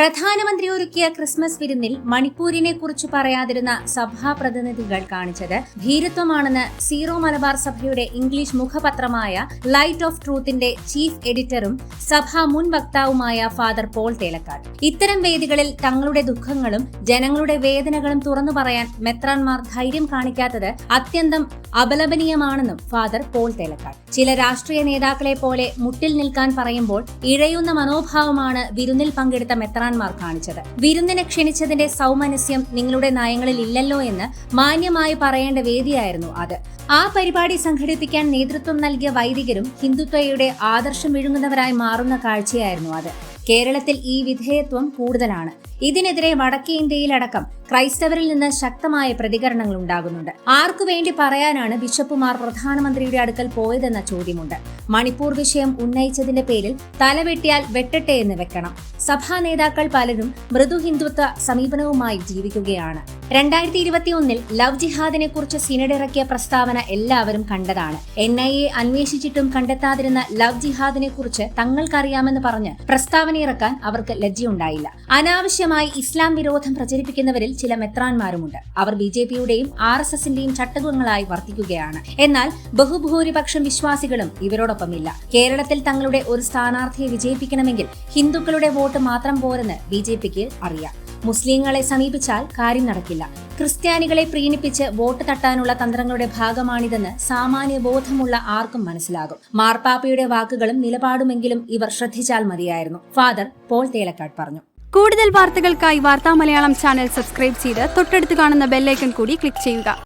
പ്രധാനമന്ത്രി ഒരുക്കിയ ക്രിസ്മസ് വിരുന്നിൽ മണിപ്പൂരിനെ കുറിച്ച് പറയാതിരുന്ന സഭാപ്രതിനിധികൾ കാണിച്ചത് ഭീരുത്വമാണെന്ന് സീറോ മലബാർ സഭയുടെ ഇംഗ്ലീഷ് മുഖപത്രമായ ലൈറ്റ് ഓഫ് ട്രൂത്തിന്റെ ചീഫ് എഡിറ്ററും സഭാ മുൻ വക്താവുമായ ഫാദർ പോൾ തേലക്കാട്. ഇത്തരം വേദികളിൽ തങ്ങളുടെ ദുഃഖങ്ങളും ജനങ്ങളുടെ വേദനകളും തുറന്നു പറയാൻ മെത്രാൻമാർ ധൈര്യം കാണിക്കാത്തത് അത്യന്തം അപലപനീയമാണെന്നും ഫാദർ പോൾ തേലക്കാട്. ചില രാഷ്ട്രീയ നേതാക്കളെ പോലെ മുട്ടിൽ നിൽക്കാൻ പറയുമ്പോൾ ഇഴയുന്ന മനോഭാവമാണ് വിരുന്നിൽ പങ്കെടുത്ത മെത്രാൻമാർ കാണിച്ചത്. വിരുന്നിനെ ക്ഷണിച്ചതിന്റെ സൗമനസ്യം നിങ്ങളുടെ നയങ്ങളിൽ ഇല്ലല്ലോ എന്ന് മാന്യമായി പറയേണ്ട വേദിയായിരുന്നു അത്. ആ പരിപാടി സംഘടിപ്പിക്കാൻ നേതൃത്വം നൽകിയ വൈദികരും ഹിന്ദുത്വയുടെ ആദർശം വിഴുങ്ങുന്നവരായി മാറുന്ന കാഴ്ചയായിരുന്നു അത്. കേരളത്തിൽ ഈ വിധേയത്വം കൂടുതലാണ്. ഇതിനെതിരെ വടക്കേ ഇന്ത്യയിലടക്കം ക്രൈസ്തവരിൽ നിന്ന് ശക്തമായ പ്രതികരണങ്ങൾ ഉണ്ടാകുന്നുണ്ട്. ആർക്കു വേണ്ടി പറയാനാണ് ബിഷപ്പുമാർ പ്രധാനമന്ത്രിയുടെ അടുക്കൽ പോയതെന്ന ചോദ്യമുണ്ട്. മണിപ്പൂർ വിഷയം ഉന്നയിച്ചതിന്റെ പേരിൽ തലവെട്ടിയാൽ വെട്ടട്ടെ എന്ന് വെക്കണം. സഭാ നേതാക്കൾ പലരും മൃദു ഹിന്ദുത്വ സമീപനവുമായി ജീവിക്കുകയാണ്. രണ്ടായിരത്തി ഇരുപത്തിയൊന്നിൽ ലവ് ജിഹാദിനെ കുറിച്ച് സിനഡ് ഇറക്കിയ പ്രസ്താവന എല്ലാവരും കണ്ടതാണ്. എൻ ഐ എ അന്വേഷിച്ചിട്ടും കണ്ടെത്താതിരുന്ന ലവ് ജിഹാദിനെ കുറിച്ച് തങ്ങൾക്കറിയാമെന്ന് പറഞ്ഞ് പ്രസ്താവന ഇറക്കാൻ അവർക്ക് ലജ്ജയുണ്ടായില്ല. അനാവശ്യമായി ഇസ്ലാം വിരോധം പ്രചരിപ്പിക്കുന്നവരിൽ ചില മെത്രാന്മാരുമുണ്ട്. അവർ ബി ജെ പിയുടെയും ആർ എസ് എസിന്റെയും ചട്ടകങ്ങളായി വർത്തിക്കുകയാണ്. എന്നാൽ ബഹുഭൂരിപക്ഷം വിശ്വാസികളും ഇവരോടൊപ്പമില്ല. കേരളത്തിൽ തങ്ങളുടെ ഒരു സ്ഥാനാർത്ഥിയെ വിജയിപ്പിക്കണമെങ്കിൽ ഹിന്ദുക്കളുടെ വോട്ട് മാത്രം പോരെന്ന് ബി ജെ പിക്ക് അറിയാം. മുസ്ലിങ്ങളെ സമീപിച്ചാൽ കാര്യം നടക്കില്ല. ക്രിസ്ത്യാനികളെ പ്രീണിപ്പിച്ച് വോട്ട് തട്ടാനുള്ള തന്ത്രങ്ങളുടെ ഭാഗമാണിതെന്ന് സാമാന്യ ബോധമുള്ള ആർക്കും മനസ്സിലാകും. മാർപ്പാപ്പയുടെ വാക്കുകളും നിലപാടുമെങ്കിലും ഇവർ ശ്രദ്ധിച്ചാൽ മതിയായിരുന്നു. ഫാദർ പോൾ തേലക്കാട് പറഞ്ഞു. കൂടുതൽ വാർത്തകൾക്കായി വാർത്താ മലയാളം ചാനൽ സബ്സ്ക്രൈബ് ചെയ്ത് തൊട്ടടുത്ത് കാണുന്ന ബെല്ലൈക്കൺ കൂടി ക്ലിക്ക് ചെയ്യുക.